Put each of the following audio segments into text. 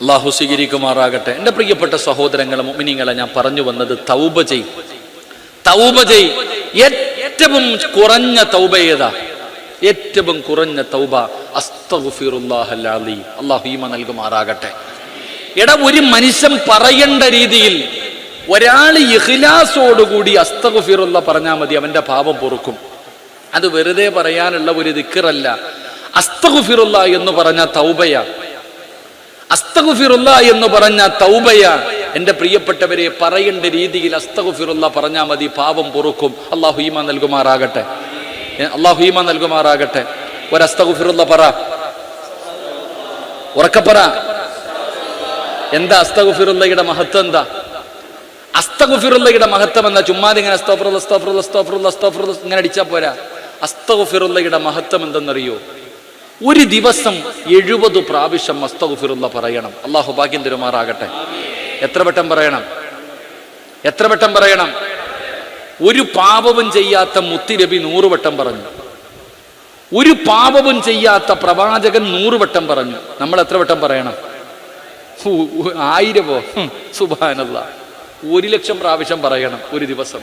അള്ളാഹു സ്വീകരിക്കുമാറാകട്ടെ. എന്റെ പ്രിയപ്പെട്ട സഹോദരങ്ങളെ മുമിനിങ്ങളെ ഞാൻ പറഞ്ഞു വന്നത് തൗബ ചെയ് തൗബ ചെയ് ഏറ്റവും കുറഞ്ഞ തൗബ ഏതാ? ഏറ്റവും കുറഞ്ഞ തൗബ. അസ്തഗുഫിറുല്ലാഹല്ലി അള്ളാഹു ഈമ നൽകുമാറാകട്ടെ. എടാ ഒരു മനുഷ്യൻ പറയേണ്ട രീതിയിൽ ഒരാൾ ഇഹ്ലാസോടുകൂടി അസ്തഗുഫിറുല്ല പറഞ്ഞാൽ മതി അവന്റെ പാപം പൊറുക്കും. അത് വെറുതെ പറയാനുള്ള ഒരു ദിക്കറല്ല അസ്തഗുഫിറുല്ല എന്ന് പറഞ്ഞ തൗബയ. അസ്തഗുഫിറുല്ല എന്ന് പറഞ്ഞ തൗബയ എന്റെ പ്രിയപ്പെട്ടവരെ പറയേണ്ട രീതിയിൽ അസ്തഗുഫിറുല്ല പറഞ്ഞാൽ മതി പാപം പൊറുക്കും. അള്ളാഹു ഈമ നൽകുമാറാകട്ടെ. അള്ളാഹു ഈമ നൽകുമാറാകട്ടെ. ഒരു അസ്തഗുഫിറുല്ല പറ. ഉറക്കപ്പറ എന്താ അസ്തഗുഫിറുല്ലയുടെ മഹത്വം എന്താ? അസ്തഗുഫിറുല്ലയുടെ മഹത്വം എന്താ? ചുമ്മാതെ ഇങ്ങനെ അസ്തോഫറുള്ള അസ്തോഫറുള്ള അസ്തോഫറുള്ള ഇങ്ങനെ അടിച്ചാൽ പോരാ. അസ്തഗുഫിറുല്ലയുടെ മഹത്വം എന്തെന്നറിയോ? ഒരു ദിവസം എഴുപത് പ്രാവശ്യം മസ്തഫിറുള്ള പറയണം. അള്ളാഹു ഭാഗ്യം തരുമാറാകട്ടെ. എത്ര വട്ടം പറയണം? എത്ര വട്ടം പറയണം? ഒരു പാപവും ചെയ്യാത്ത മുത്തിരബി നൂറുവട്ടം പറഞ്ഞു. ഒരു പാപവും ചെയ്യാത്ത പ്രവാചകൻ നൂറുവട്ടം പറഞ്ഞു. നമ്മൾ എത്ര വട്ടം പറയണം? ആയിരമോ സുബാനല്ല ഒരു ലക്ഷം പ്രാവശ്യം പറയണം ഒരു ദിവസം.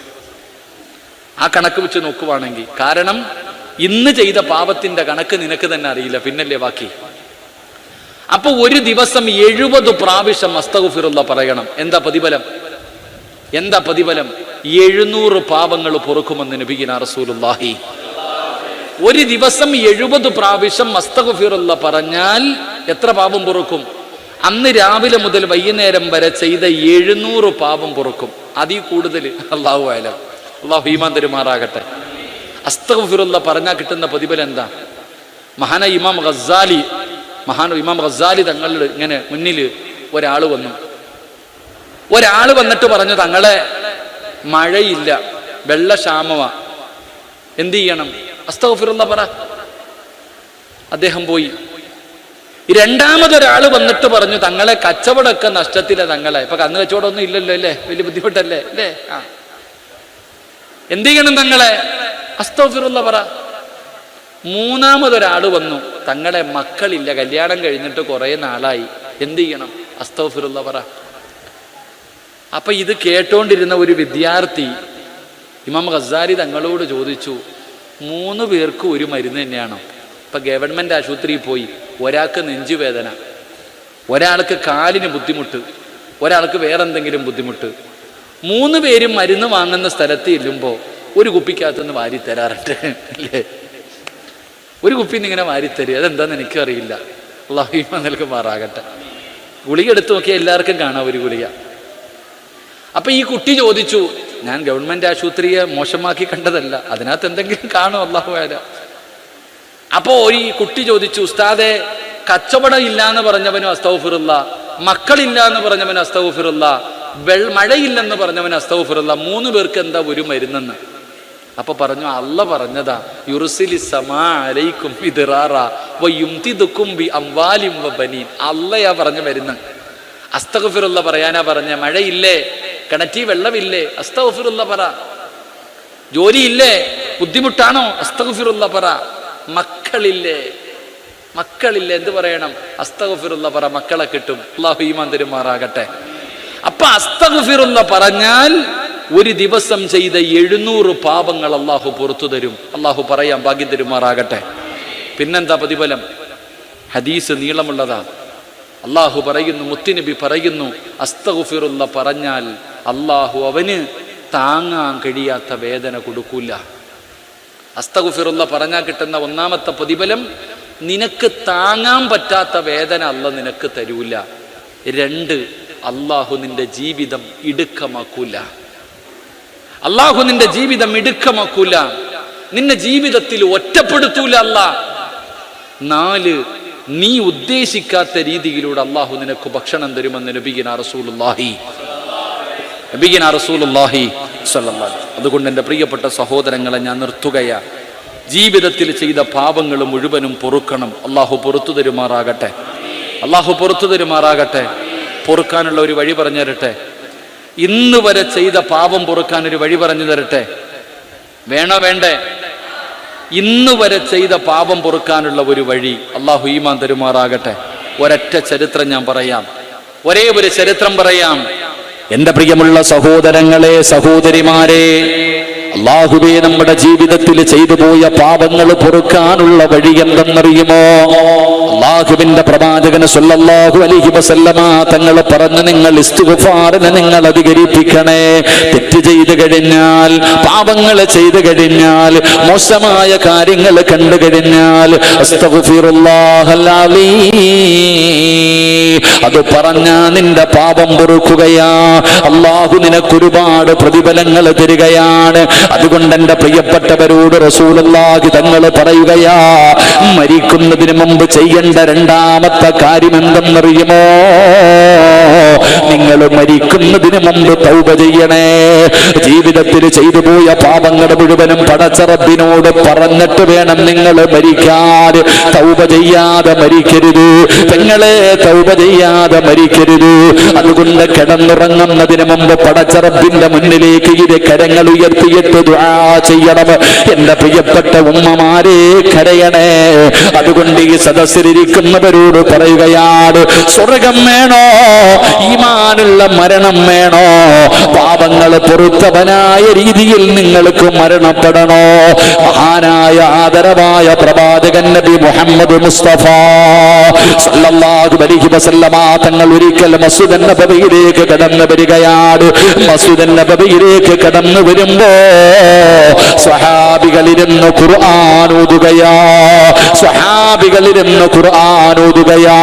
ആ കണക്ക് വെച്ച് നോക്കുവാണെങ്കിൽ കാരണം ഇന്ന് ചെയ്ത പാപത്തിന്റെ കണക്ക് നിനക്ക് തന്നെ അറിയില്ല. പിന്നല്ലേ ബാക്കി? അപ്പൊ ഒരു ദിവസം എഴുപത് പ്രാവശ്യം അസ്തഗുഫിറുള്ള പറയണം. എന്താ പ്രതിഫലം? എന്താ പ്രതിഫലം? എഴുന്നൂറ് പാപങ്ങൾ പൊറുക്കുമെന്ന് നബിഗിന റസൂലുള്ളാഹി. ഒരു ദിവസം എഴുപത് പ്രാവശ്യം മസ്തകുഫിറുള്ള പറഞ്ഞാൽ എത്ര പാപം പൊറുക്കും? അന്ന് രാവിലെ മുതൽ വൈകുന്നേരം വരെ ചെയ്ത എഴുന്നൂറ് പാപം പൊറുക്കും. അതിൽ കൂടുതൽ അള്ളാഹു ആയാലും അള്ളാഹു തരുമാറാകട്ടെ. അസ്തഗുഫിറുള്ള പറഞ്ഞാൽ കിട്ടുന്ന പ്രതിഫലം എന്താ? മഹാന ഇമാം ഖസാലി മഹാന ഇമാം ഖസാലി തങ്ങളുടെ ഇങ്ങനെ മുന്നിൽ ഒരാൾ വന്നു. ഒരാൾ വന്നിട്ട് പറഞ്ഞു തങ്ങളെ മഴയില്ല വെള്ളക്ഷാമമാ. എന്ത് ചെയ്യണം? അസ്തഫിറുള്ള പറ. അദ്ദേഹം പോയി. രണ്ടാമതൊരാൾ വന്നിട്ട് പറഞ്ഞു തങ്ങളെ കച്ചവടമൊക്കെ നഷ്ടത്തില്ല തങ്ങളെ. ഇപ്പൊ കന്ന് കച്ചവടമൊന്നും ഇല്ലല്ലോ അല്ലേ? വലിയ ബുദ്ധിമുട്ടല്ലേ? അല്ലേ? ആ. എന്ത് ചെയ്യണം തങ്ങളെ? അസ്തഫിറുള്ള പറ. മൂന്നാമതൊരാൾ വന്നു. തങ്ങളെ മക്കളില്ല. കല്യാണം കഴിഞ്ഞിട്ട് കുറേ നാളായി. എന്ത് ചെയ്യണം? അസ്തഫിറുള്ള പറ. അപ്പൊ ഇത് കേട്ടോണ്ടിരുന്ന ഒരു വിദ്യാർത്ഥി ഇമാം ഖസാരി തങ്ങളോട് ചോദിച്ചു മൂന്ന് പേർക്ക് ഒരു മരുന്ന് തന്നെയാണ്? ഇപ്പൊ ഗവൺമെന്റ് ആശുപത്രിയിൽ പോയി. ഒരാൾക്ക് നെഞ്ചുവേദന ഒരാൾക്ക് കാലിന് ബുദ്ധിമുട്ട് ഒരാൾക്ക് വേറെന്തെങ്കിലും ബുദ്ധിമുട്ട്. മൂന്ന് പേരും മരുന്ന് വാങ്ങുന്ന സ്ഥലത്ത് ചെല്ലുമ്പോൾ ഒരു കുപ്പിക്കകത്തുനിന്ന് വാരി തരാറുണ്ട് അല്ലേ? ഒരു കുപ്പിന്ന് ഇങ്ങനെ വാരിത്തരും അതെന്താന്ന് എനിക്കറിയില്ല. അള്ളാഹിമ നൽകുമാറാകട്ടെ ഗുളിക എടുത്ത് നോക്കിയാൽ എല്ലാവർക്കും കാണാം ഒരു ഗുളിക. അപ്പൊ ഈ കുട്ടി ചോദിച്ചു ഞാൻ ഗവൺമെന്റ് ആശുപത്രിയെ മോശമാക്കി കണ്ടതല്ല. അതിനകത്ത് എന്തെങ്കിലും കാണും അള്ളാഹു അപ്പോ ഈ കുട്ടി ചോദിച്ചു ഉസ്താദെ കച്ചവടം ഇല്ല എന്ന് പറഞ്ഞവനും അസ്തൗഫിറുള്ള മക്കളില്ല എന്ന് പറഞ്ഞവൻ അസ്തൗഫിറുള്ള വെൾ മഴയില്ലെന്ന് പറഞ്ഞവൻ അസ്തൗഫിറുള്ള മൂന്ന് പേർക്ക് എന്താ ഒരു മരുന്നെന്ന്? അപ്പൊ പറഞ്ഞു അല്ല പറഞ്ഞതാ യുറുസിലി സമാ അലൈക്കും ബിദിറാറ വയുംതിദുക്കും ബി അംവാലിം ബനീൻ. അല്ലയാ പറഞ്ഞു വരുന്ന അസ്തഗഫിറുള്ള പറയാനാ പറഞ്ഞ മഴയില്ലേ കിണറ്റി വെള്ളമില്ലേ അസ്തഗഫിറുള്ള പറ. ജോലിയില്ലേ ബുദ്ധിമുട്ടാണോ അസ്തഗഫിറുള്ള പറ. മക്കളില്ലേ മക്കളില്ലേ എന്ത് പറയണം? അസ്തഗഫിറുള്ള പറ മക്കളെ കിട്ടും. അള്ളാഹു ഈമാൻ തരുമാറാകട്ടെ. അപ്പൊ അസ്തഗഫിറുള്ള പറഞ്ഞാൽ ഒരു ദിവസം ചെയ്ത എഴുന്നൂറ് പാപങ്ങൾ അള്ളാഹു പുറത്തു തരും. അള്ളാഹു പറയാം ഭാഗ്യം തരുമാറാകട്ടെ. പിന്നെന്താ പ്രതിഫലം? ഹദീസ് നീളമുള്ളതാ. അള്ളാഹു പറയുന്നു മുത്തുനബി പറയുന്നു അസ്തഗുഫിറുള്ള പറഞ്ഞാൽ അള്ളാഹു അവന് താങ്ങാൻ കഴിയാത്ത വേദന കൊടുക്കൂല. അസ്തഗുഫിറുള്ള പറഞ്ഞാൽ കിട്ടുന്ന ഒന്നാമത്തെ പ്രതിഫലം നിനക്ക് താങ്ങാൻ പറ്റാത്ത വേദന അല്ല നിനക്ക് തരൂല. രണ്ട് അള്ളാഹു നിന്റെ ജീവിതം ഇടുക്കമാക്കൂല. അള്ളാഹു നിന്റെ ജീവിതം ഇടുക്കമാക്കൂല നിന്റെ ജീവിതത്തിൽ ഒറ്റപ്പെടുത്തൂല അല്ല. നാല് നീ ഉദ്ദേശിക്കാത്ത രീതിയിലൂടെ അള്ളാഹു നിനക്ക് ഭക്ഷണം തരുമെന്ന് നബിഗിന സ്വല്ലല്ലാഹു അതുകൊണ്ട് എന്റെ പ്രിയപ്പെട്ട സഹോദരങ്ങളെ ഞാൻ നിർത്തുകയാ. ജീവിതത്തിൽ ചെയ്ത പാപങ്ങൾ മുഴുവനും പൊറുക്കണം. അള്ളാഹു പൊറത്തു തരുമാറാകട്ടെ. അള്ളാഹു പൊറത്തു തരുമാറാകട്ടെ. പൊറുക്കാനുള്ള ഒരു വഴി പറഞ്ഞു തരട്ടെ ഇന്ന് വരെ ചെയ്ത പാപം പൊറുക്കാൻ ഒരു വഴി പറഞ്ഞു തരട്ടെ? വേണോ വേണ്ടേ? ഇന്ന് വരെ ചെയ്ത പാപം പൊറുക്കാനുള്ള ഒരു വഴി അള്ളാഹു ഈമാൻ തരുമാറാകട്ടെ. ഒരൊറ്റ ചരിത്രം ഞാൻ പറയാം. ഒരേ ഒരു ചരിത്രം പറയാം. എന്റെ പ്രിയമുള്ള സഹോദരങ്ങളെ സഹോദരിമാരെ അള്ളാഹുബേ നമ്മുടെ ജീവിതത്തിൽ ചെയ്തു പോയ പാപങ്ങൾ പൊറുക്കാനുള്ള വഴി എന്തെന്നറിയുമോ? അള്ളാഹുവിന്റെ പ്രവാചകന് സല്ലല്ലാഹു അലൈഹി വസല്ലമ തങ്ങൾ പറഞ്ഞ് നിങ്ങൾ ഇസ്തുഫാറിനെ നിങ്ങൾ അധികരിപ്പിക്കണേ. തെറ്റ് ചെയ്തു കഴിഞ്ഞാൽ പാപങ്ങൾ ചെയ്തു കഴിഞ്ഞാൽ മോശമായ കാര്യങ്ങൾ കണ്ടു കഴിഞ്ഞാൽ. അത് പറഞ്ഞ നിന്റെ പാപം പൊറുക്കുകയാ. അള്ളാഹു നിനക്കൊരുപാട് പ്രതിഫലങ്ങൾ തരികയാണ്. അതുകൊണ്ട് എന്റെ പ്രിയപ്പെട്ടവരോട് റസൂലല്ലാഹി തങ്ങൾ പറയുകയാ മരിക്കുന്നതിന് മുമ്പ് ചെയ്യേണ്ട രണ്ടാമത്തെ കാര്യം എന്തെന്നറിയുമോ? നിങ്ങൾ മരിക്കുന്നതിന് മുമ്പ് തൗബ ചെയ്യണേ. ജീവിതത്തിൽ ചെയ്തു പോയ പാപങ്ങൾ മുഴുവനും പടച്ചറബിനോട് പറഞ്ഞിട്ട് വേണം നിങ്ങൾ മരിക്കാൻ. തൗബ ചെയ്യാതെ മരിക്കരുത്. നിങ്ങളെ തൗബ ചെയ്യാതെ മരിക്കരുത്. അതുകൊണ്ട് കിടന്നുറങ്ങുന്നതിന് മുമ്പ് പടച്ചറബിന്റെ മുന്നിലേക്ക് ഇത് കരങ്ങൾ ഉയർത്തിയിട്ട് ചെയ്യണം. എന്റെ പ്രിയപ്പെട്ട ഉമ്മമാരെ കരയണേ. അതുകൊണ്ട് ഈ സദസ്സിലിരിക്കുന്നവരോട് പറയുകയാണ് സ്വർഗം വേണോ? ഈമാനുള്ള മരണം വേണോ? പാപങ്ങൾ പൊറുത്തവനായ രീതിയിൽ നിങ്ങൾക്ക് മരണപ്പെടണോ? മഹാനായ ആദരവായ പ്രവാചകൻ നബി മുഹമ്മദ് മുസ്തഫ സല്ലല്ലാഹു അലൈഹി വസല്ലമ തങ്ങൾ ഒരിക്കൽ മസ്ജിദ് നബവിയിലേക്ക് കടന്നു വരികയാണ്. മസ്ജിദ് നബവിയിലേക്ക് കടന്നു വരുമ്പോ സ്വഹാബികളിരുന്ന് ഖുർആൻ ഓതുകയാ. സ്വഹാബികളിരുന്ന് ഖുർആൻ ഓതുകയാ.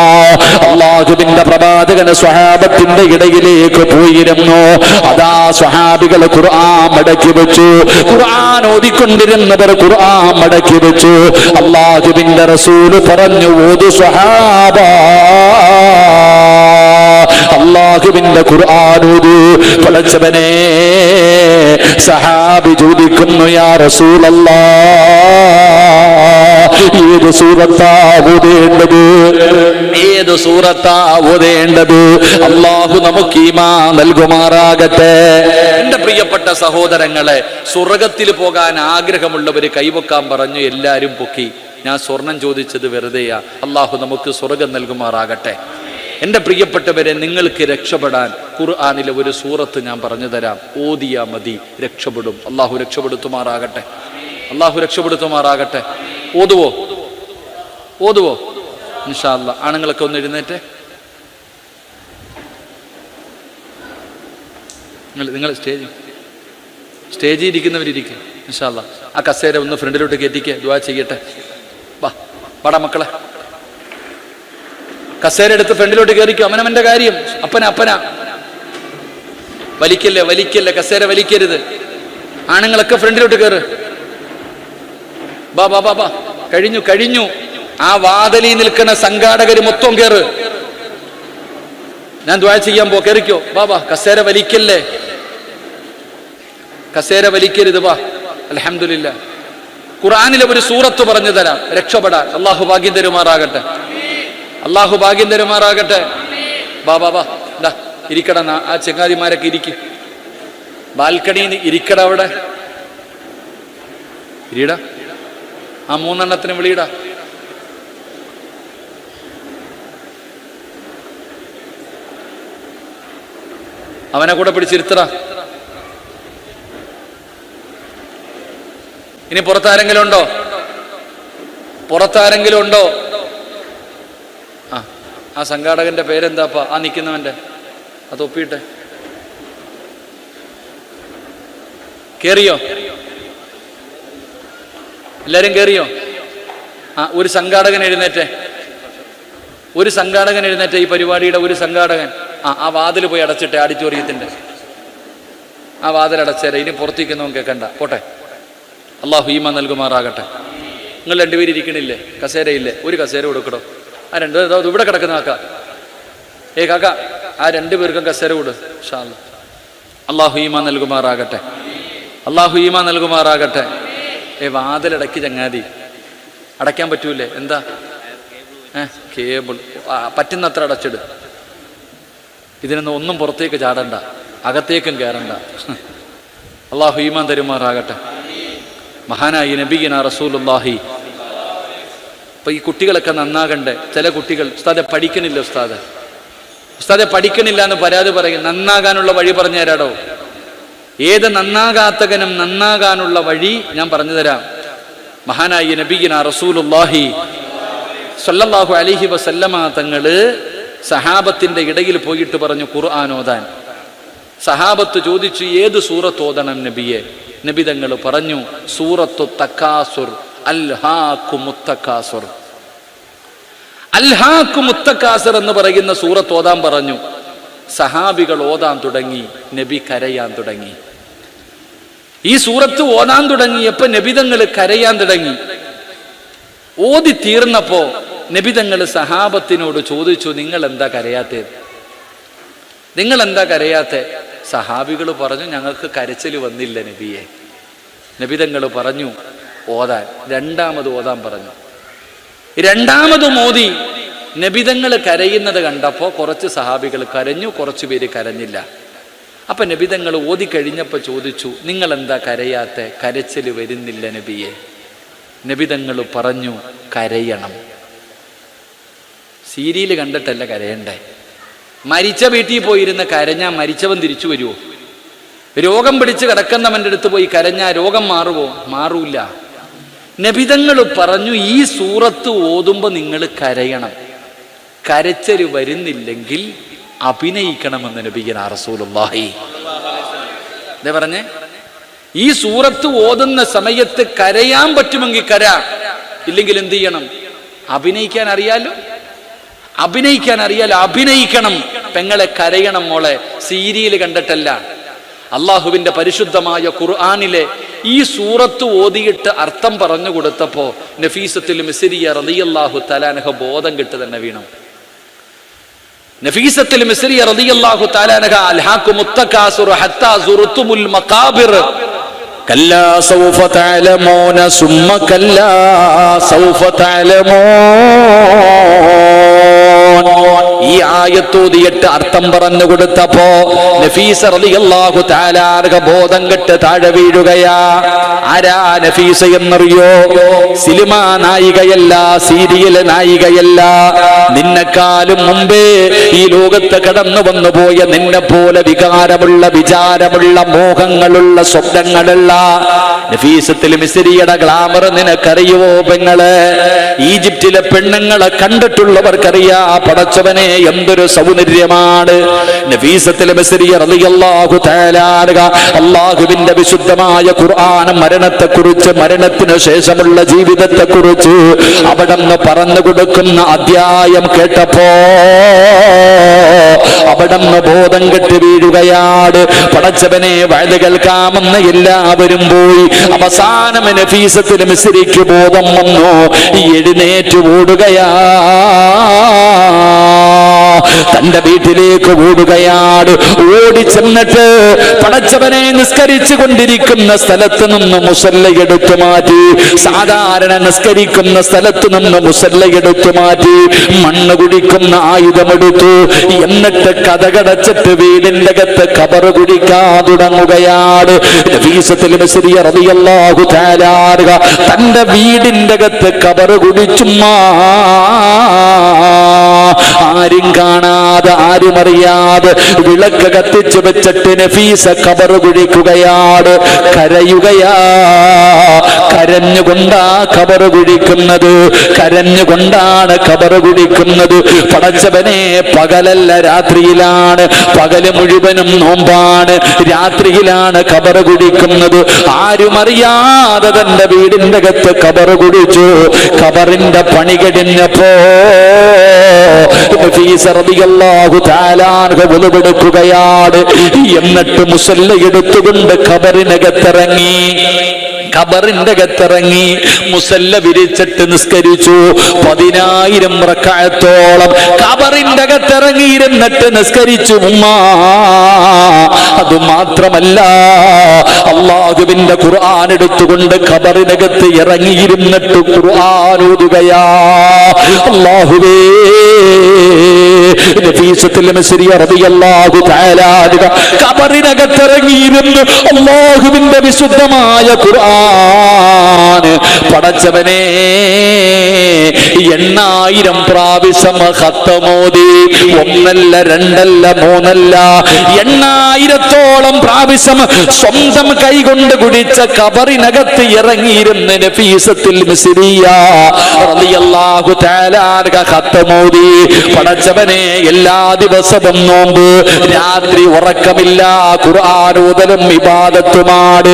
അല്ലാഹുവിന്റെ പ്രവാചകന് സ്വഹാബത്തിന്റെ ഇടയിലേക്ക് പോയിരുന്നു. അതാ സ്വഹാബികൾ ഖുർആൻ മടക്കി വെച്ചു. ഖുർആൻ ഓതിക്കൊണ്ടിരുന്നവർ ഖുർആൻ മടക്കി വെച്ചു. അള്ളാഹുവിന്റെ റസൂൽ പറഞ്ഞു ഓതു സ്വഹാബ. അള്ളാഹുവിന്റെ ഖുർആാനൂതു പടച്ചവനെ സഹാബി ചോദിക്കുന്നു യാ റസൂലല്ലാ. ഏത് സൂറത്താ ഓതേണ്ടത്? ഏത് സൂറത്താ ഓതേണ്ടത്? അള്ളാഹു നമുക്ക് ഈമാ നൽകുമാറാകട്ടെ. എന്റെ പ്രിയപ്പെട്ട സഹോദരങ്ങളെ സ്വർഗത്തിൽ പോകാൻ ആഗ്രഹമുള്ളവർ കൈവക്കാൻ പറഞ്ഞു എല്ലാരും പൊക്കി. ഞാൻ സ്വർണം ചോദിച്ചത് വെറുതെയാ. അള്ളാഹു നമുക്ക് സ്വർഗം നൽകുമാറാകട്ടെ. എന്റെ പ്രിയപ്പെട്ടവരെ നിങ്ങൾക്ക് രക്ഷപ്പെടാൻ ഖുർആാനിലെ ഒരു സൂറത്ത് ഞാൻ പറഞ്ഞു തരാം. ഓതിയാ മതി രക്ഷപ്പെടും. അള്ളാഹു രക്ഷപ്പെടുത്തുമാറാകട്ടെ. അള്ളാഹു രക്ഷപ്പെടുത്തുമാറാകട്ടെ. ഓതുവോ? ഓതുവോ? ഇൻഷാ അല്ലാ ആണുങ്ങളൊക്കെ ഒന്ന് എഴുന്നേറ്റ്. നിങ്ങൾ നിങ്ങൾ സ്റ്റേജ് സ്റ്റേജിൽ ഇരിക്കുന്നവരിയ്ക്കുക ഇൻഷാ അല്ലാ ആ കസേര ഒന്ന് ഫ്രണ്ടിലോട്ട് കയറ്റിക്കുക ദ്വാ ചെയ്യട്ടെ. വാ വാടാ മക്കളെ. കസേര എടുത്ത് ഫ്രണ്ടിലോട്ട് കയറിക്കും അവനവന്റെ കാര്യം. അപ്പന അപ്പന. വലിക്കല്ലേ വലിക്കല്ലേ കസേര വലിക്കരുത്. ആണുങ്ങളൊക്കെ ഫ്രണ്ടിലോട്ട് കയറ്. ബാ ബാ ബാ ബാ. കഴിഞ്ഞു കഴിഞ്ഞു. ആ വാതലി നിൽക്കുന്ന സംഘാടകര് മൊത്തം കേറ്. ഞാൻ ദ്വാ ചെയ്യാൻ പോ കയറിക്കോ ബാ ബാ കസേര വലിക്കല്ലേ? കസേര വലിക്കരുത് വാ അലഹമില്ല ഖുറാനിലെ ഒരു സൂറത്ത് പറഞ്ഞു തരാം. രക്ഷപ്പെടാൻ. അള്ളാഹു ഭാഗ്യം തരുമാറാകട്ടെ. അള്ളാഹു ഭാഗ്യം തരുമാറാകട്ടെ. ബാ ബാ ബാ. ഇതാ ഇരിക്കട ആ ചെങ്ങാതിമാരൊക്കെ ഇരിക്കും. ബാൽക്കണിയിൽ ഇരിക്കട അവിടെ. ഇരിയടാ. ആ മൂന്നെണ്ണത്തിന് വിളിയിടാ. അവനെ കൂടെ പിടിച്ചിരുത്തടാ. ഇനി പുറത്താരെങ്കിലും ഉണ്ടോ? പുറത്താരെങ്കിലും ഉണ്ടോ? ആ ആ സംഘാടകന്റെ പേരെന്താപ്പ? ആ നിൽക്കുന്നവന്റെ ആ ഒപ്പിയിട്ടെ. കേറിയോ? എല്ലാരും കേറിയോ? ആ ഒരു സംഘാടകൻ എഴുന്നേറ്റെ. ഒരു സംഘാടകൻ എഴുന്നേറ്റ ഈ പരിപാടിയുടെ ഒരു സംഘാടകൻ. ആ ആ വാതിൽ പോയി അടച്ചിട്ടെ ആഡിറ്റോറിയത്തിന്റെ ആ വാതിൽ അടച്ചേരെ ഇനി പുറത്തേക്ക് പുറത്തേക്കൊന്നും കേൾക്കണ്ട പോട്ടെ. അള്ളാഹു ഹീമ നൽകുമാറാകട്ടെ. നിങ്ങൾ രണ്ടുപേരും ഇരിക്കണില്ലേ? കസേരയില്ലേ ഒരു കസേര കൊടുക്കടോ. ആ രണ്ട് ഇവിടെ കിടക്കുന്ന കാക്ക. ഏ കാക്ക ആ രണ്ടുപേർക്കും കസേര കൊടു. അള്ളാഹു ഹീമ നൽകുമാറാകട്ടെ. അള്ളാഹു ഹീമ നൽകുമാറാകട്ടെ. ഏ വാതിലടക്കി ചങ്ങാതി. അടയ്ക്കാൻ പറ്റൂലേ? എന്താ? ഏ കേബിൾ. പറ്റുന്നത്ര അടച്ചിട്. ഇതിനൊന്നും ഒന്നും പുറത്തേക്ക് ചാടണ്ട. അകത്തേക്കും കയറണ്ട അള്ളാഹു ഈമാൻ തരുമാറാകട്ടെ. മഹാനായി നബീന റസൂലുല്ലാഹി അപ്പൊ ഈ കുട്ടികളൊക്കെ നന്നാകണ്ടേ? ചില കുട്ടികൾ ഉസ്താദെ പഠിക്കണില്ല ഉസ്താദെ. ഉസ്താദെ പഠിക്കണില്ല എന്ന് പരാതി പറയും. നന്നാകാനുള്ള വഴി പറഞ്ഞു തരാടോ ഏത് നന്നാകാത്തകനും നന്നാകാനുള്ള വഴി ഞാൻ പറഞ്ഞു തരാം. മഹാനായി നബീന റസൂലുല്ലാഹി സല്ലല്ലാഹു അലിഹി വസല്ലമ തങ്ങൾ സഹാബത്തിന്റെ ഇടയിൽ പോയിട്ട് പറഞ്ഞു ഖുർആൻ ഓതാൻ. സഹാബത്ത് ചോദിച്ചു ഏത് സൂറത്ത് ഓതണം നബിയെ? നബി തങ്ങൾ പറഞ്ഞു സൂറത്തു തക്കാസുർ അൽഹാക്കു മുത്തക്കാസുർ അൽഹാക്കു മുത്തക്കാസുർ എന്ന് പറയുന്ന സൂറത്ത് ഓതാൻ പറഞ്ഞു. സഹാബികൾ ഓതാൻ തുടങ്ങി നബി കരയാൻ തുടങ്ങി. ഈ സൂറത്ത് ഓതാൻ തുടങ്ങിയപ്പോ നബിതങ്ങൾ കരയാൻ തുടങ്ങി. ഓതി തീർന്നപ്പോ നബിതങ്ങൾ സഹാബത്തിനോട് ചോദിച്ചു നിങ്ങൾ എന്താ കരയാത്തത്? നിങ്ങൾ എന്താ കരയാത്തെ? സഹാബികൾ പറഞ്ഞു ഞങ്ങൾക്ക് കരച്ചിൽ വന്നില്ല നബിയെ. നബിതങ്ങൾ പറഞ്ഞു ഓതാൻ. രണ്ടാമത് ഓതാൻ പറഞ്ഞു. രണ്ടാമത് മോദി നബിതങ്ങൾ കരയുന്നത് കണ്ടപ്പോൾ കുറച്ച് സഹാബികൾ കരഞ്ഞു കുറച്ചുപേര് കരഞ്ഞില്ല. അപ്പൊ നബിതങ്ങൾ ഓതി കഴിഞ്ഞപ്പോൾ ചോദിച്ചു നിങ്ങളെന്താ കരയാത്ത? കരച്ചിൽ വരുന്നില്ല നബിയെ. നബിതങ്ങൾ പറഞ്ഞു കരയണം. സീരിയൽ കണ്ടിട്ടല്ല കരയണ്ടേ? മരിച്ച വീട്ടിൽ പോയിരുന്ന കരഞ്ഞാൽ മരിച്ചവൻ തിരിച്ചു വരുമോ രോഗം പിടിച്ച് കിടക്കുന്നവന്റെ അടുത്ത് പോയി കരഞ്ഞാൽ രോഗം മാറുമോ മാറൂല. നബിതങ്ങൾ പറഞ്ഞു ഈ സൂറത്ത് ഓതുമ്പോൾ നിങ്ങൾ കരയണം. കരച്ചൽ വരുന്നില്ലെങ്കിൽ അഭിനയിക്കണമെന്ന് നബിയന റസൂലുള്ളാഹി. എന്താ പറഞ്ഞേ? ഈ സൂറത്ത് ഓതുന്ന സമയത്ത് കരയാൻ പറ്റുമെങ്കിൽ കര. ഇല്ലെങ്കിൽ എന്ത് ചെയ്യണം? അഭിനയിക്കാൻ അറിയാലോ? അഭിനയിക്കാൻ അറിയാലോ? അഭിനയിക്കണം. പെങ്ങളെ കരയണം മോളെ. സീരിയൽ കണ്ടിട്ടല്ല. അള്ളാഹുവിന്റെ പരിശുദ്ധമായ ഖുർആാനിലെ ഈ സൂറത്ത് ഓതിയിട്ട് അർത്ഥം പറഞ്ഞു കൊടുത്തപ്പോ നഫീസത്തിൽ മിസിരിയ റളിയല്ലാഹു തലാനഹ ബോധം കിട്ടു തന്നെ വീണം. نفيسة المصرية رضي الله تعالى عنها ألحاكم التكاثر حتى زرتم المقابر. كلا سوف تعلمون ثم كلا سوف تعلمون. ഈ ആയത്തോതിയിട്ട് അർത്ഥം പറഞ്ഞു കൊടുത്തപ്പോ നഫീസ റളിയല്ലാഹു തആലാർക ബോധം കെട്ട് താഴെ വീഴുകയാ. ആരാ നഫീസ എന്നറിയോ? സിനിമ നായികയല്ല സീരിയൽ നായികയല്ല. നിന്നെക്കാളും മുമ്പേ ഈ ലോകത്ത് കടന്നു വന്നു പോയ നിന്നെ പോലെ വികാരമുള്ള വിചാരമുള്ള മോഹങ്ങളുള്ള സ്വപ്നങ്ങളുള്ള നഫീസത്തിൽ മിസ്രിയുടെ ഗ്ലാമർ നിനക്കറിയുവോ പെങ്ങൾ? ഈജിപ്തിലെ പെണ്ണുങ്ങളെ കണ്ടിട്ടുള്ളവർക്കറിയാ പടച്ചവനെ. എന്തൊരു സൗന്ദര്യമാണ്. അള്ളാഹുവിന്റെ വിശുദ്ധമായ ഖുർആൻ മരണത്തെ കുറിച്ച് മരണത്തിനു ശേഷമുള്ള ജീവിതത്തെ കുറിച്ച് അവിടെന്ന് പറഞ്ഞു കൊടുക്കുന്ന അധ്യായം കേട്ടപ്പോ അവിടെ നിന്ന് ബോധം കെട്ട് വീഴുകയാണ്. പടച്ചവനെ വയത് കേൾക്കാമെന്ന് എല്ലാവരും പോയി. അവസാനം നഫീസത്തിന് മിസ്രിക്ക് ബോധം വന്നു. എഴുന്നേറ്റ് ഓടുകയാ തന്റെ വീട്ടിലേക്ക് ഓടുകയാണ് ഓടി ചെന്നിട്ട് പടച്ചവനെ നിസ്കരിച്ചു കൊണ്ടിരിക്കുന്ന സ്ഥലത്ത് നിന്ന് മുസല്ല എടുത്തു മാറ്റി. സാധാരണ നിസ്കരിക്കുന്ന സ്ഥലത്ത് നിന്ന് മുസല്ല എടുത്തു മാറ്റി. മണ്ണ് കുടിക്കുന്ന ആയുധമെടുത്തു. എന്നിട്ട് കഥകടച്ചിട്ട് വീടിന്റെ അകത്ത് കബറ് കുടിക്കാൻ തുടങ്ങുകയാണ് തന്റെ വീടിന്റെ അകത്ത് കബറ് കുടിച്ചുമ്മാ ആരും കാണാതെ ആരും അറിയാതെ വിളക്ക് കത്തിച്ചു വെച്ചിട്ട് നഫീസ കബറ് കുഴിക്കുകയാണ്. കരയുകയാ. കരഞ്ഞുകൊണ്ടാ ഖബർ കുഴിക്കുന്നത്. കരഞ്ഞുകൊണ്ടാണ് ഖബർ കുഴിക്കുന്നത്. പടച്ചവനെ പകലല്ല രാത്രിയിലാണ്. പകൽ മുഴുവനും നോമ്പാണ്. രാത്രിയിലാണ് ഖബർ കുടിക്കുന്നത് ആരുമറിയാതെ തന്റെ വീടിന്റെ അകത്ത് ഖബർ കുടിച്ചു കബറിന്റെ പണി കഴിഞ്ഞപ്പോ ാണ് എന്നിട്ട് മുസല്ല എടുത്തുകൊണ്ട് ഖബറിനകത്തിറങ്ങി. ഖബറിന്റെ അകത്തിറങ്ങി മുസല്ല വിരിച്ചിട്ട് നിസ്കരിച്ചു. പതിനായിരം റക്കായത്തോളം ഖബറിന്റെ അകത്തിറങ്ങിയിരുന്നിട്ട് നിസ്കരിച്ചു ഉമ്മ. അത് മാത്രമല്ല അള്ളാഹുവിന്റെ ഖുർആൻ എടുത്തുകൊണ്ട് ഖബറിനകത്ത് ഇറങ്ങിയിരുന്നിട്ട് ഖുർആൻ ഓതുകയാ. അള്ളാഹുവേ. കബറിനകത്തിറങ്ങിയിരുന്നു അള്ളാഹുവിന്റെ വിശുദ്ധമായ ഖുർആൻ പടച്ചവനെ എണ്ണായിരം പ്രാവശ്യം ഹത്തമോദി ഒന്നല്ല രണ്ടല്ല മൂന്നല്ല എണ്ണായിരത്തോളം പ്രാവശ്യം സ്വന്തം കൈകൊണ്ട് കുടിച്ച കബറിനകത്ത് ഇറങ്ങിയിരുന്ന നഫീസത്തിൽ മിസ്രിയ എല്ലാ ദിവസവും നോമ്പ് രാത്രി ഉറക്കമില്ല ഖുർആാനോദലും വിവാദത്തുമാണ്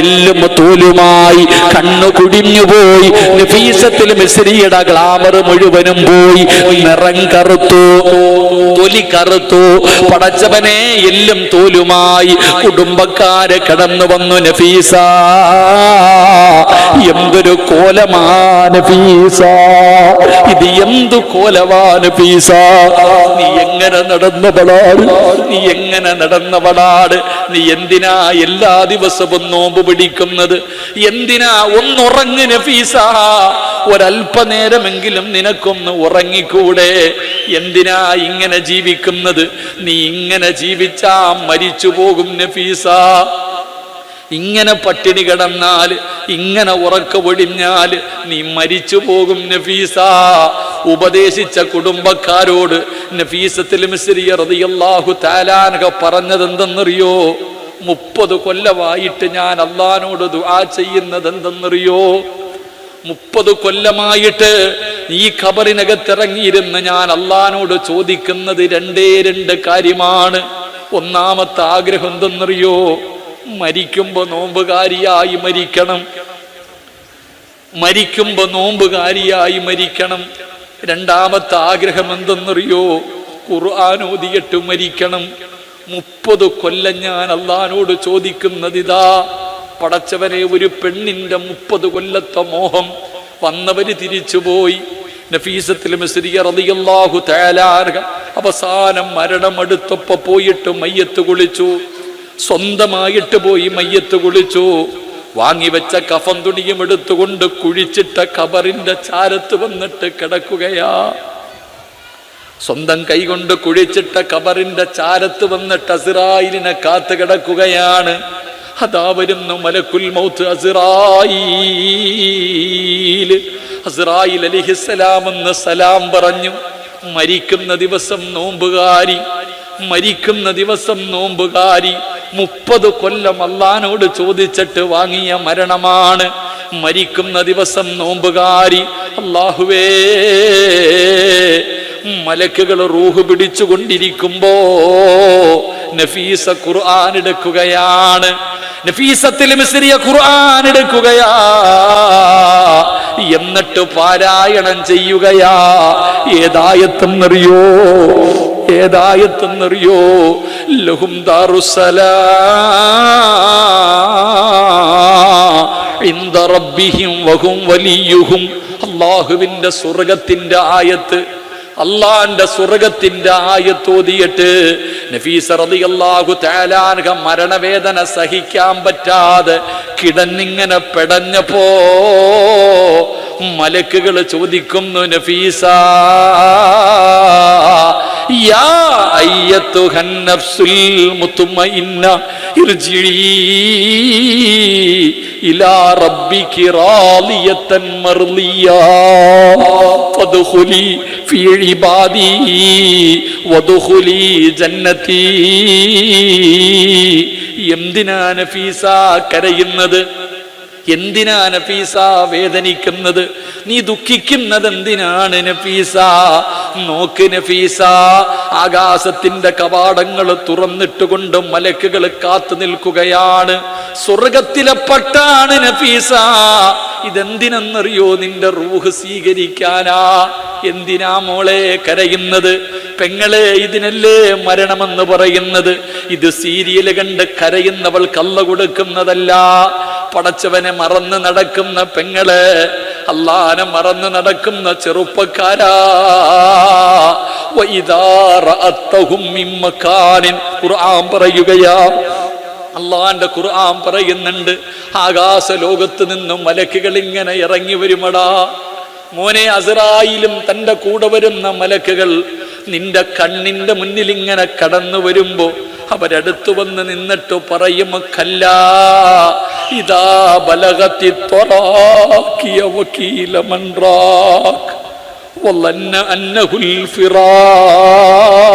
എല്ലും തോലുമായി കണ്ണു കുടിഞ്ഞു പോയി. നഫീസത്തിൽ മിസ്രിയുടെ ഗ്ലാമർ മുഴുവനും പോയി. നിറം കറുത്തു തൊലി കറുത്തു. പടച്ചവനെ എല്ലും തോലുമായി കുടുംബക്കാരെ കടന്നു വന്നു നഫീസ. എന്തൊരു കോലമാണ് ഫീസ ഇത് എന്തു കോലമാണ് ഫീസ നീ എങ്ങനെ നടന്നവളാട് നീ എങ്ങനെ നടന്നവളാട് നീ എന്തിനാ എല്ലാ ദിവസവും നോമ്പ് പിടിക്കുന്നത്? എന്തിനാ ഒന്നുറങ്ങ് നഫീസ? ഒരല്പനേരമെങ്കിലും നിനക്കൊന്ന് ഉറങ്ങിക്കൂടെ? എന്തിനാ ഇങ്ങനെ ജീവിക്കുന്നത്? നീ ഇങ്ങനെ ജീവിച്ചാ മരിച്ചു പോകും നഫീസ. ഇങ്ങനെ പട്ടിണി കിടന്നാൽ ഇങ്ങനെ ഉറക്കമൊടിഞ്ഞാൽ നീ മരിച്ചു പോകും നഫീസ. ഉപദേശിച്ച കുടുംബക്കാരോട് പറഞ്ഞത് എന്തെന്നറിയോ മുപ്പത് കൊല്ലമായിട്ട് ഞാൻ അള്ളഹാനോട് ദുആ ചെയ്യുന്നത് എന്തെന്നറിയോ മുപ്പത് കൊല്ലമായിട്ട് ഈ ഖബറിനകത്തിറങ്ങിയിരുന്ന് ഞാൻ അള്ളഹാനോട് ചോദിക്കുന്നത് രണ്ടേ രണ്ട് കാര്യമാണ്. ഒന്നാമത്തെ ആഗ്രഹം എന്തെന്നറിയോ? മരിക്കുമ്പോ നോമ്പുകാരിയായി മരിക്കണം. മരിക്കുമ്പോ നോമ്പുകാരിയായി മരിക്കണം. രണ്ടാമത്തെ ആഗ്രഹം എന്തെന്നറിയോ ഖുർആൻ ഓതിയിട്ട് മരിക്കണം. മുപ്പത് കൊല്ലം ഞാൻ അള്ളഹാനോട് ചോദിക്കുന്നത് ഇതാ പടച്ചവനെ ഒരു പെണ്ണിന്റെ മുപ്പത് കൊല്ലത്തെ മോഹം വന്നവര് തിരിച്ചുപോയി. നഫീസത്തിൽ റളിയല്ലാഹു തആല അൻഹ അവസാനം പോയിട്ട് മയ്യത്ത് കുളിച്ചു. സ്വന്തമായിട്ട് പോയി മയ്യത്ത് കുളിച്ചു. വാങ്ങിവെച്ച കഫം തുണിയും എടുത്തുകൊണ്ട് കുഴിച്ചിട്ട കബറിന്റെ ചാരത്ത് വന്നിട്ട് കിടക്കുകയാ. സ്വന്തം കൈകൊണ്ട് കുഴിച്ചിട്ട കബറിന്റെ ചാരത്ത് വന്നിട്ട് അസിറായിലിനെ കാത്തു കിടക്കുകയാണ്. അതാ വരുന്നു മലക്കുൽ മൗത്ത് അസിറായിൽ. അസിറായിൽ അലിഹിസലാം സലാം പറഞ്ഞു. മരിക്കുന്ന ദിവസം നോമ്പുകാരി മരിക്കുന്ന ദിവസം നോമ്പുകാരി മുപ്പത് കൊല്ലം അള്ളഹാനോട് ചോദിച്ചിട്ട് വാങ്ങിയ മരണമാണ്. മരിക്കുന്ന ദിവസം നോമ്പുകാരി അള്ളാഹുവേ മലക്കുകൾ റൂഹ് പിടിച്ചുകൊണ്ടിരിക്കുമ്പോ നഫീസ ഖുർആൻ എടുക്കുകയാണ്. നഫീസത്തിൽ മിസ്രിയ ഖുർആൻ എടുക്കുകയാ. എന്നിട്ട് പാരായണം ചെയ്യുകയാ. ഏതായത്തെന്നറിയോ? ഏതായത്തെന്നറിയോ? ലഹും ദാറുസലാ റബ്ബിഹിം വഹും വലിയുഹും. അള്ളാഹുവിന്റെ സ്വർഗത്തിന്റെ ആയത്ത് അള്ളാന്റെ സ്വർഗത്തിന്റെ ആയത്തോതിയിട്ട് നഫീസ അള്ളാഹു താലാനക മരണവേദന സഹിക്കാൻ പറ്റാതെ കിടന്നിങ്ങനെ പെടഞ്ഞപ്പോ മലക്കുകൾ ചോദിക്കുന്നു നഫീസ യാ അയ്യത്തുഹൻ കരയുന്നത്? എന്തിനാ നഫീസ വേദനിക്കുന്നത്? നീ ദുഃഖിക്കുന്നത് എന്തിനാണ് നഫീസ? നോക്ക് നഫീസ. ആകാശത്തിന്റെ കവാടങ്ങൾ തുറന്നിട്ടുകൊണ്ട് മലക്കുകൾ കാത്തു നിൽക്കുകയാണ്. സ്വർഗത്തിലെ പട്ടാണ് നഫീസ. ഇതെന്തിനെന്നറിയോ നിന്റെ റൂഹ് സ്വീകരിക്കാനാ? എന്തിനാ മോളെ കരയുന്നത്? പെങ്ങളെ ഇതിനല്ലേ മരണമെന്ന് പറയുന്നത്? ഇത് സീരിയൽ കണ്ട് കരയുന്നവൾ കള്ള കൊടുക്കുന്നതല്ല. പടച്ചവനെ മറന്ന് നടക്കുന്ന പെങ്ങളെ അള്ളാനെ മറന്ന് നടക്കുന്ന ചെറുപ്പക്കാരാ. ഖുർആൻ അള്ളാന്റെ ഖുർആൻ പറയുന്നുണ്ട്. ആകാശ ലോകത്ത് നിന്നും മലക്കുകൾ ഇങ്ങനെ ഇറങ്ങി വരുമടാ. മോനെ അസറായിലും തന്റെ കൂടെ വരുന്ന മലക്കുകൾ നിന്റെ കണ്ണിന്റെ മുന്നിൽ ഇങ്ങനെ കടന്നു വരുമ്പോ അവരടുത്തു വന്ന് നിന്നിട്ട് പറയും കല്ല ഇതാ ബലകത്തി തൊറാക്കിയ വക്കീല മൻറാക്ക് وظن أنه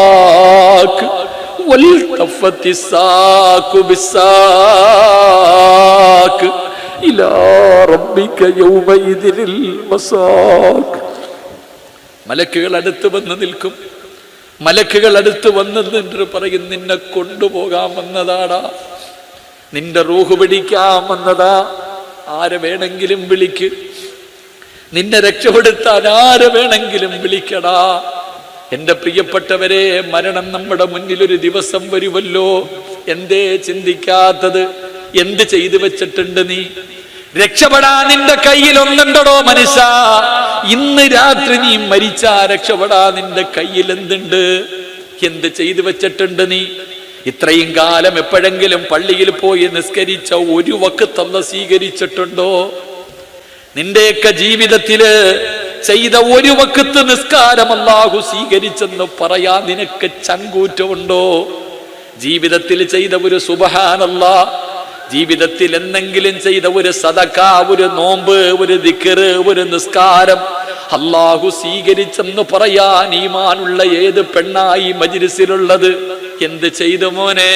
الفراق والتفت الساق بالساق إلى ربك يومئذ المساق മലക്കുകൾ അടുത്ത് വന്ന് നിൽക്കും മലക്കുകൾ അടുത്ത് വന്ന് നിന്നിട്ട് പറയും നിന്നെ കൊണ്ടുപോകാൻ വന്നതാടാ നിന്റെ റൂഹ് പിടിക്കാൻ വന്നതാ ആരെ വേണമെങ്കിലും വിളിക്ക് നിന്നെ രക്ഷപ്പെടുത്താൻ ആരെ വേണമെങ്കിലും വിളിക്കടാ. എന്റെ പ്രിയപ്പെട്ടവരെ മരണം നമ്മുടെ മുന്നിൽ ഒരു ദിവസം വരുമല്ലോ. എന്തേ ചിന്തിക്കാത്തത്? എന്ത് ചെയ്തു വെച്ചിട്ടുണ്ട് നീ? രക്ഷപ്പെടാൻ നിന്റെ കയ്യിൽ ഒന്നുണ്ടോ മനുഷ്യ ഇന്ന് രാത്രി നീ മരിച്ചാ രക്ഷപ്പെടാൻ നിന്റെ കയ്യിൽ എന്തുണ്ട്? എന്ത് ചെയ്തു വെച്ചിട്ടുണ്ട് നീ? ഇത്രയും കാലം എപ്പോഴെങ്കിലും പള്ളിയിൽ പോയി നിസ്കരിച്ച ഒരു വക്കത്തല്ല സ്വീകരിച്ചിട്ടുണ്ടോ? നിന്റെയൊക്കെ ജീവിതത്തിൽ ചെയ്ത ഒരു വക്കത്ത് നിസ്കാരം അല്ലാഹു സ്വീകരിച്ചെന്ന് പറയാ നിനക്ക് ചങ്കൂറ്റമുണ്ടോ? ജീവിതത്തിൽ ചെയ്ത ഒരു സുബഹാനല്ല ജീവിതത്തിൽ എന്തെങ്കിലും ചെയ്ത ഒരു സദക്ക ഒരു നോമ്പ് ഒരു ദിക്കറ് ഒരു നിസ്കാരം അല്ലാഹു സ്വീകരിച്ചെന്ന് പറയാൻ ഈമാനുള്ള ഏത് പെണ്ണായി മജിലിസിലുള്ളത്? എന്ത് ചെയ്തു മോനെ?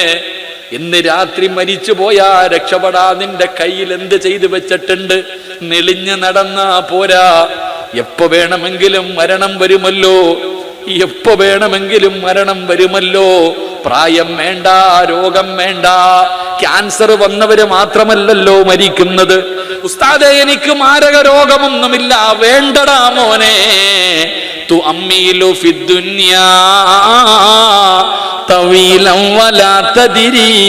ഇന്ന് രാത്രി മരിച്ചു പോയാ രക്ഷപ്പെടാ നിന്റെ കയ്യിൽ എന്ത് ചെയ്തു വെച്ചിട്ടുണ്ട്? നെളിഞ്ഞു നടന്നാ പോരാ. എപ്പോ വേണമെങ്കിലും മരണം വരുമല്ലോ? എപ്പോ വേണമെങ്കിലും മരണം വരുമല്ലോ? പ്രായം വേണ്ട രോഗം വേണ്ട. ക്യാൻസർ വന്നവര് മാത്രമല്ലല്ലോ മരിക്കുന്നത്. ഉസ്താദെ എനിക്ക് മാരക രോഗമൊന്നുമില്ല. വേണ്ടടാ മോനെ. തു അമ്മീലു ഫിദ്ദുന്യാ طويلا ولا تدري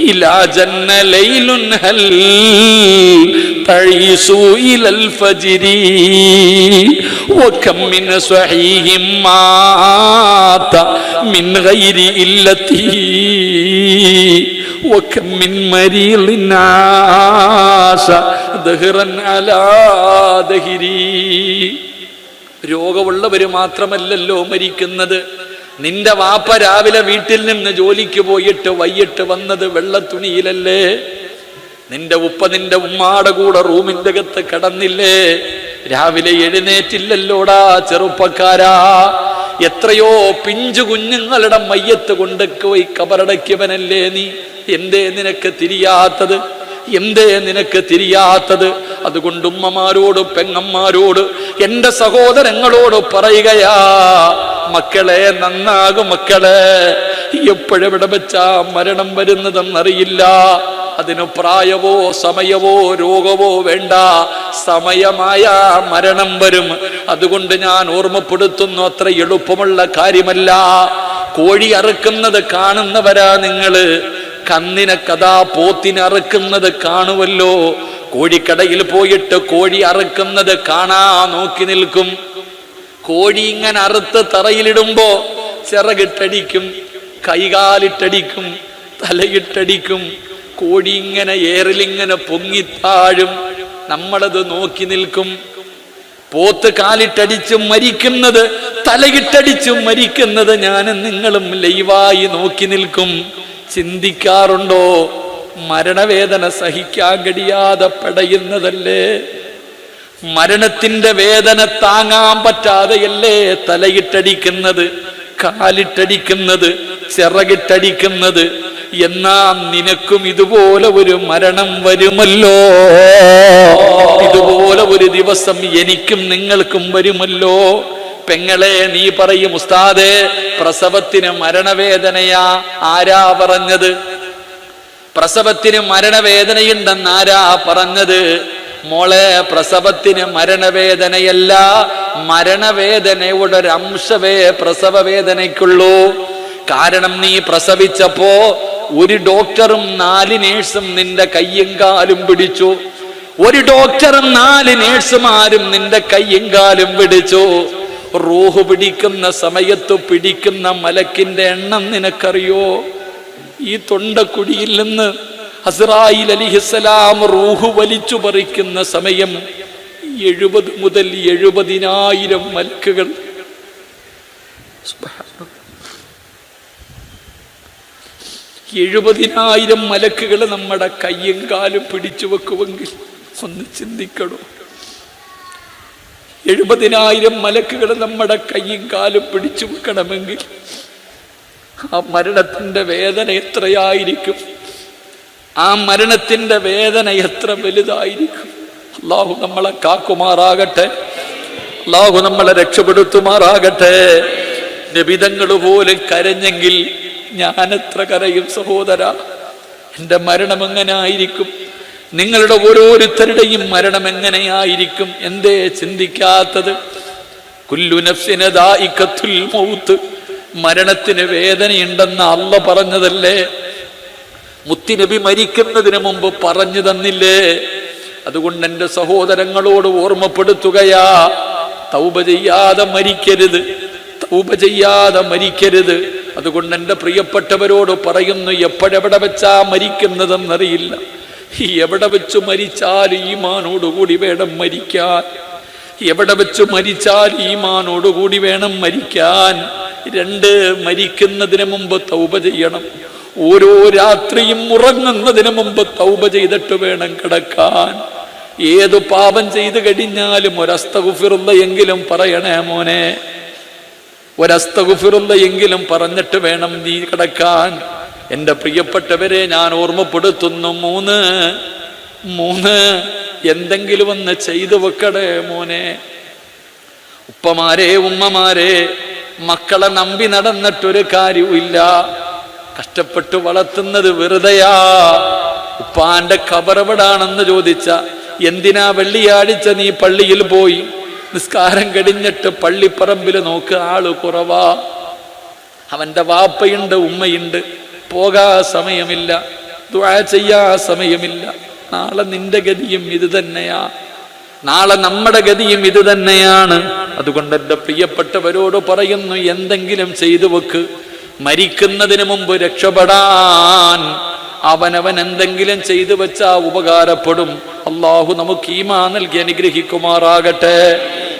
إلى جن ليل هل تعيش إلى الفجر وكم من صحيح مات من غير إلته وكم من مريض عاش دهرا على دهري രോഗമുള്ളവര് മാത്രമല്ലല്ലോ മരിക്കുന്നത്. നിന്റെ വാപ്പ രാവിലെ വീട്ടിൽ നിന്ന് ജോലിക്ക് പോയിട്ട് വൈകിട്ട് വന്നത് വെള്ളത്തുണിയിലല്ലേ? നിന്റെ ഉപ്പ നിന്റെ ഉമ്മാടെ കൂടെ റൂമിന്റെ അകത്ത് കടന്നില്ലേ? രാവിലെ എഴുന്നേറ്റില്ലല്ലോടാ ചെറുപ്പക്കാരാ. എത്രയോ പിഞ്ചു കുഞ്ഞുങ്ങളുടെ മയ്യത്ത് കൊണ്ടുപോയി കബറടക്കിയവനല്ലേ നീ? എന്തേ നിനക്ക് തിരിയാത്തത്? എന്തേ നിനക്ക് തിരിയാത്തത്? അതുകൊണ്ട് ഉമ്മമാരോട് പെങ്ങന്മാരോട് എന്റെ സഹോദരങ്ങളോട് പറയുകയാ മക്കളെ നന്നാകും മക്കളെ. എപ്പോഴെവിടെ വെച്ചാ മരണം വരുന്നതെന്നറിയില്ല. അതിന് പ്രായമോ സമയമോ രോഗമോ വേണ്ട. സമയമായ മരണം വരും. അതുകൊണ്ട് ഞാൻ ഓർമ്മപ്പെടുത്തുന്നു അത്ര എളുപ്പമുള്ള കാര്യമല്ല. കോഴി അറുക്കുന്നത് കാണുന്നവരാ നിങ്ങൾ. കന്നിനെ കഥാ പോത്തിനെ അറുക്കുന്നത് കാണുമല്ലോ കോഴിക്കടയിൽ പോയിട്ട് കോഴി അറുക്കുന്നത് കാണാ നോക്കി നിൽക്കും. കോഴി ഇങ്ങനെ അറുത്ത് തറയിലിടുമ്പോ ചിറകിട്ടടിക്കും കൈകാലിട്ടടിക്കും തലയിട്ടടിക്കും. കോഴി ഇങ്ങനെ ഏറിലിങ്ങനെ പൊങ്ങിത്താഴും നമ്മളത് നോക്കി നിൽക്കും. പോത്ത് കാലിട്ടടിച്ചും മരിക്കുന്നത് തലയിട്ടടിച്ചും മരിക്കുന്നത് ഞാനും നിങ്ങളും ലൈവായി നോക്കി നിൽക്കും. ചിന്തിക്കാറുണ്ടോ? മരണവേദന സഹിക്കാൻ കഴിയാതെ പടയുന്നതല്ലേ? മരണത്തിന്റെ വേദന താങ്ങാൻ പറ്റാതെയല്ലേ തലയിട്ടടിക്കുന്നത് കാലിട്ടടിക്കുന്നത് ചിറകിട്ടടിക്കുന്നത്? എന്നാ നിനക്കും ഇതുപോലെ ഒരു മരണം വരുമല്ലോ. ഇതുപോലെ ഒരു ദിവസം എനിക്കും നിങ്ങൾക്കും വരുമല്ലോ. പെങ്ങളെ നീ പറയും ഉസ്താദേ പ്രസവത്തിന് മരണവേദനയാ ആരാ പറഞ്ഞത്? പ്രസവത്തിന് മരണവേദനയുണ്ടെന്ന് ആരാ പറഞ്ഞത്? മോളെ പ്രസവത്തിന് മരണവേദനയല്ല മരണവേദനയുടെ ഒരു അംശവേ പ്രസവ വേദനയ്ക്കുള്ളൂ കാരണം നീ പ്രസവിച്ചപ്പോ ഒരു ഡോക്ടറും നാല് നേഴ്സും നിന്റെ കയ്യും കാലും പിടിച്ചു. ഒരു ഡോക്ടറും നാല് നേഴ്സുമാരും നിന്റെ കയ്യും കാലും പിടിച്ചു. റൂഹ് പിടിക്കുന്ന സമയത്ത് പിടിക്കുന്ന മലക്കിന്റെ എണ്ണം നിനക്കറിയോ ഈ തൊണ്ടക്കുടിയിൽ നിന്ന് ഹസ്രായിൽ അലിഹിസലാം റൂഹ് വലിച്ചു പറിക്കുന്ന സമയം എഴുപത് മുതൽ എഴുപതിനായിരം മലക്കുകൾ. എഴുപതിനായിരം മലക്കുകൾ നമ്മുടെ കയ്യും കാലും പിടിച്ചു വെക്കുമെങ്കിൽ ഒന്ന് ചിന്തിക്കണോ എഴുപതിനായിരം മലക്കുകൾ നമ്മുടെ കൈയും കാലും പിടിച്ചു വെക്കണമെങ്കിൽ ആ മരണത്തിന്റെ വേദന എത്രയായിരിക്കും? ആ മരണത്തിന്റെ വേദന എത്ര വലുതായിരിക്കും? അള്ളാഹു നമ്മളെ കാക്കുമാറാകട്ടെ. അള്ളാഹു നമ്മളെ രക്ഷപ്പെടുത്തുമാറാകട്ടെ. നിബിതങ്ങൾ പോലും കരഞ്ഞെങ്കിൽ ഞാൻ എത്ര കരയും സഹോദര? എന്റെ മരണം എങ്ങനെ ആയിരിക്കും നിങ്ങളുടെ ഓരോരുത്തരുടെയും മരണം എങ്ങനെയായിരിക്കും? എന്തേ ചിന്തിക്കാത്തത്? കുല്ലു നഫ്സിന് ദാഇഖത്തുൽ മൗത്ത്. മരണത്തിന് വേദനയുണ്ടെന്ന് അല്ല പറഞ്ഞതല്ലേ? മുത്തിനബി മരിക്കുന്നതിന് മുമ്പ് പറഞ്ഞു തന്നില്ലേ? അതുകൊണ്ട് എന്റെ സഹോദരങ്ങളോട് ഓർമ്മപ്പെടുത്തുകയാ. തൗപ ചെയ്യാതെ മരിക്കരുത്. തൗപ ചെയ്യാതെ മരിക്കരുത്. അതുകൊണ്ട് എന്റെ പ്രിയപ്പെട്ടവരോട് പറയുന്നു എപ്പോഴെവിടെ വെച്ചാ മരിക്കുന്നതെന്നറിയില്ല. എവിടെ വെച്ച് മരിച്ചാൽ ഈമാനോടുകൂടി വേണം മരിക്കാൻ? എവിടെ വെച്ച് മരിച്ചാൽ ഈമാനോടുകൂടി വേണം മരിക്കാൻ? രണ്ട് മരിക്കുന്നതിന് മുമ്പ് തൗപ ചെയ്യണം. ഓരോ രാത്രിയും ഉറങ്ങുന്നതിന് മുമ്പ് തൗപ ചെയ്തിട്ട് വേണം കിടക്കാൻ. ഏതു പാപം ചെയ്തു കഴിഞ്ഞാലും ഒരസ്തകുഫിറുള്ള എങ്കിലും പറയണേ മോനെ. ഒരസ്തകുഫിറുള്ള എങ്കിലും പറഞ്ഞിട്ട് വേണം നീ കിടക്കാൻ. എന്റെ പ്രിയപ്പെട്ടവരെ ഞാൻ ഓർമ്മപ്പെടുത്തുന്നു മൂന്ന്. മൂന്ന് എന്തെങ്കിലും ഒന്ന് ചെയ്തു വെക്കടേ മോനെ. ഉപ്പമാരെ ഉമ്മമാരെ മക്കളെ നമ്പി നടന്നിട്ടൊരു കാര്യവുമില്ല. കഷ്ടപ്പെട്ട് വളർത്തുന്നത് വെറുതെയാ. ഉപ്പാന്റെ കബറവിടാണെന്ന് ചോദിച്ച എന്തിനാ വെള്ളിയാഴ്ച നീ പള്ളിയിൽ പോയി? നിസ്കാരം കഴിഞ്ഞിട്ട് പള്ളിപ്പറമ്പിൽ നോക്ക് ആൾ കുറവാ. അവന്റെ വാപ്പയുണ്ട് ഉമ്മയുണ്ട്. പോകാ സമയമില്ല. ദുആ ചെയ്യാ സമയമില്ല. നാളെ നിന്റെ ഗതിയും ഇത് തന്നെയാ. നാളെ നമ്മുടെ ഗതിയും ഇത് തന്നെയാണ്. അതുകൊണ്ട് എന്റെ പ്രിയപ്പെട്ടവരോട് പറയുന്നു എന്തെങ്കിലും ചെയ്തു വെക്ക്. മരിക്കുന്നതിന് മുമ്പ് രക്ഷപ്പെടാൻ അവനവൻ എന്തെങ്കിലും ചെയ്തു വെച്ചാ ഉപകാരപ്പെടും. അള്ളാഹു നമുക്ക് ഈമാ നൽകി അനുഗ്രഹിക്കുമാറാകട്ടെ.